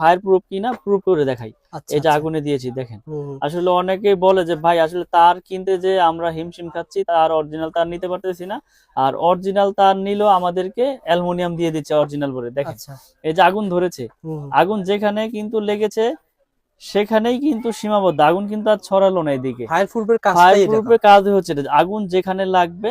Fire proof কিনা proof করে দেখাই। আচ্ছা এই যে আচ্ছা। আগুনে দিয়েছি দেখেন। আসলে অনেকেই বলে যে ভাই আসলে তার কিনতে যে আমরা হিমশিম খাচ্ছি তার অরিজিনাল তার নিতে পারতেছি না। আর অরিজিনাল তার নিলেও আমাদেরকে অ্যালুমিনিয়াম দিয়ে দিচ্ছে অরিজিনাল বলে। দেখেন আচ্ছা। এই যে আগুন ধরেছে। আগুন যেখানে কিন্তু লেগেছে সেখানেই কিন্তু সীমাবদ্ধ। আগুন কিন্তু আর ছড়ালো না এদিকে। ফায়ার প্রুফের ফায়ার প্রুফের কাজ হচ্ছে এটা। আগুন যেখানে লাগবে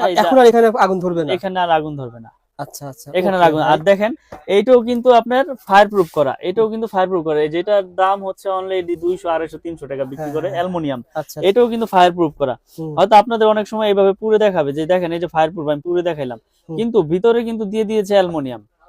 এখানে আগুন ধরবে না? এখানে আর আগুন ধরবে না। আচ্ছা আচ্ছা এখানে আর দেখেন এইটাও কিন্তু আপনার ফায়ার প্রুফ করা। এটাও কিন্তু ফায়ার প্রুফ করা যেটার দাম হচ্ছে অনলি দুইশো আড়াইশো তিনশো টাকা বিক্রি হ্যাঁ, করে হ্যাঁ, আচ্ছা এটাও কিন্তু ফায়ার প্রুফ করা হয়তো আপনাদের অনেক সময় এইভাবে পুরে দেখাবে যে দেখেন এই যে ফায়ার প্রুফ আমি পুরে দেখাইলাম। কিন্তু ভিতরে কিন্তু দিয়ে দিয়েছে aluminium.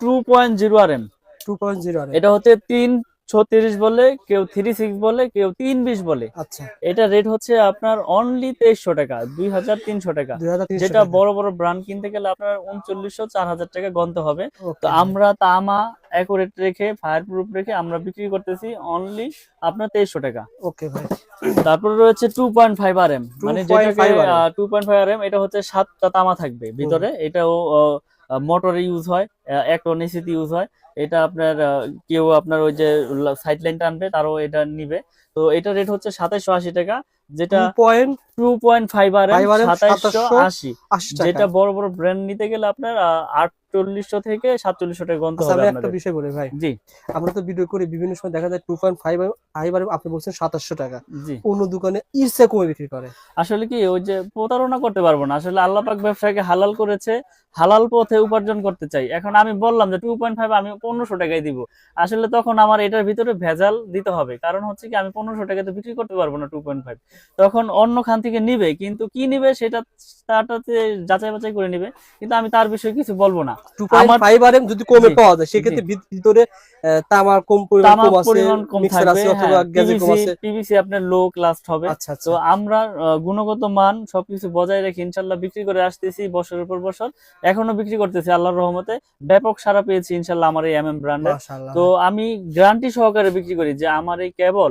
two point zero R M 2.0 আর এটা হচ্ছে তিন ছত্রিশ বলে কেউ থ্রি সিক্স বলে কেউ তিন বিশ বলে। আচ্ছা। এটা রেট হচ্ছে আপনার অনলি তেইশশো টাকা দুই হাজার তিনশো টাকা। যেটা বড় বড় ব্র্যান্ড কিনতে গেলে আপনার উনচল্লিশশো চার হাজার টাকা গন্তে হবে। তো আমরা তামা অ্যাকুরেট রেখে ফায়ার প্রুফ রেখে আমরা বিক্রি করতেছি অনলি আপনার তেইশশো টাকা। ওকে ভাই। তারপরে রয়েছে two point five R M মানে 2.5 যেটাকে two point five R M এটা হচ্ছে সাতটা তামা থাকবে ভিতরে। এটাও মোটরে ইউজ হয় এসিতে ইউজ হয়। এটা আপনার কেউ আপনার ওই যে সাইড লাইন টানবে, তারও এটা নিবে। তো এটা রেট হচ্ছে সাতাইশো আশি টাকা, যেটা 2.80 two point five R M 5 RM সাতাইশো 2780 আশি যেটা বড় বড় ব্র্যান্ড নিতে গেলে আপনার আটচল্লিশশো থেকে সাতচল্লিশশো টাকা গন্ত আচ্ছা হবে একটা বিষয় বলি ভাই। জি। আমরা তো ভিডিও করি বিভিন্ন সময় দেখা যায় 2.5 ফাইভ আর আপনি বলছেন 2700 টাকা। জি। অন্য দোকানে ইরসে কমে বিক্রি করে। আসলে কি ওই যে প্রতারণা করতে পারব না। আসলে আল্লাহ পাক ব্যবসাকে হালাল করেছে হালাল পথে উপার্জন করতে চাই। এখন আমি বললাম যে টু পয়েন্ট ফাইভ আমি পনেরোশো টাকায় দিব। আসলে তখন আমার এটার ভিতরে ভেজাল দিতে হবে। কারণ হচ্ছে কি আমি পনেরোশো টাকাতে বিক্রি করতে পারব না টু পয়েন্ট ফাইভ তখন অন্য খান থেকে নিবে কিন্তু কি নিবে সেটা তারটাতে যাচাই বাছাই করে নিবে কিন্তু আমি তার বিষয়ে কিছু বলব না। 2.5 আর যদি কমে পাওয়া যায় সেক্ষেত্রে ভিত- ভিতরে তামার কম পরিমাণ কম আছে মিক্সার আছে অথবা গ্যাজে কম আছে। পিভিসি আপনার লো ক্লাস হবে। আচ্ছা আচ্ছা। তো আমরা গুণগত মান সবকিছু বজায় রেখে ইনশাল্লাহ বিক্রি করে আসতেছি বছরের পর বছর। এখনও বিক্রি করতেছি আল্লাহর রহমতে। ব্যাপক সারা পেয়েছি ইনশাল্লাহ আমার এই এমএম ব্র্যান্ডে তো আমি গ্যারান্টি সহকারে বিক্রি করি যে আমার এই কেবল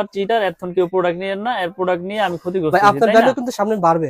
বাটপার চিটার এখন কেউ প্রোডাক্ট নিয়ে না এর প্রোডাক্ট নিয়ে আমি ক্ষতিগ্রস্ত ভাই আপনার ভ্যালু কিন্তু সামনে বাড়বে।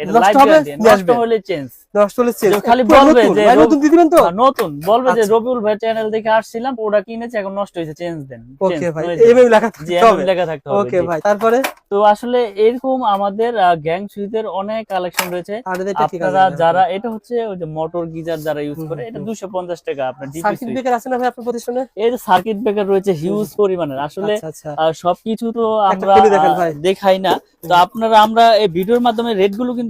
এটা নষ্ট গ্যারান্টি নষ্ট হলে চেঞ্জ নষ্ট হলে চেঞ্জ খালি বলবে যে নতুন দিয়ে দিবেন তো? নতুন। বলবে যে আচ্ছা। রবিউল ভাই চ্যানেল দেখে আসছিলাম প্রোডাক্ট কিনেছে এখন নষ্ট হয়েছে চেঞ্জ দেন। ওকে ভাই যাবে। এম এম লেখা থাকতে হবে। লেখা থাকতে হবে ওকে ভাই তারপরে? তো আসলে এরকম আমাদের গ্যাং সুইচের অনেক কালেকশন রয়েছে। আপনারা যারা এটা হচ্ছে ওই যে মোটর গিজার যারা ইউজ করে এটা হুম। দুশো পঞ্চাশ টাকা আপনার সার্কিট ব্রেকার আছে না ভাই আপনার প্রতিষ্ঠানে? এর সার্কিট ব্রেকার রয়েছে হিউজ পরিমাণের। আসলে আচ্ছা আচ্ছা। সবকিছু তো আমরা। দেখাই না। তো আপনারা আমরা এই ভিডিওর মাধ্যমে রেটগুলো কিন্তু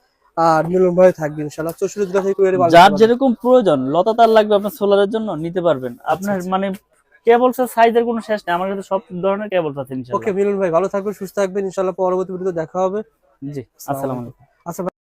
আর মিলন ভাই থাকবে ইনশাআল্লাহ। চৌষট্টি জেলা থেকে যার যেরকম প্রয়োজন লতা তার লাগবে আপনার সোলারের জন্য নিতে পারবেন। আপনার আচ্ছা। মানে কেবলস এর সাইজের কোনো শেষ নেই আমার কাছে সব ধরনের কেবলস আছে ওকে ইনশাআল্লাহ মিলন ভাই ভালো থাকবেন সুস্থ থাকবেন ইনশাআল্লাহ পরবর্তী ভিডিওতে দেখা হবে। জি আসসালামু আলাইকুম।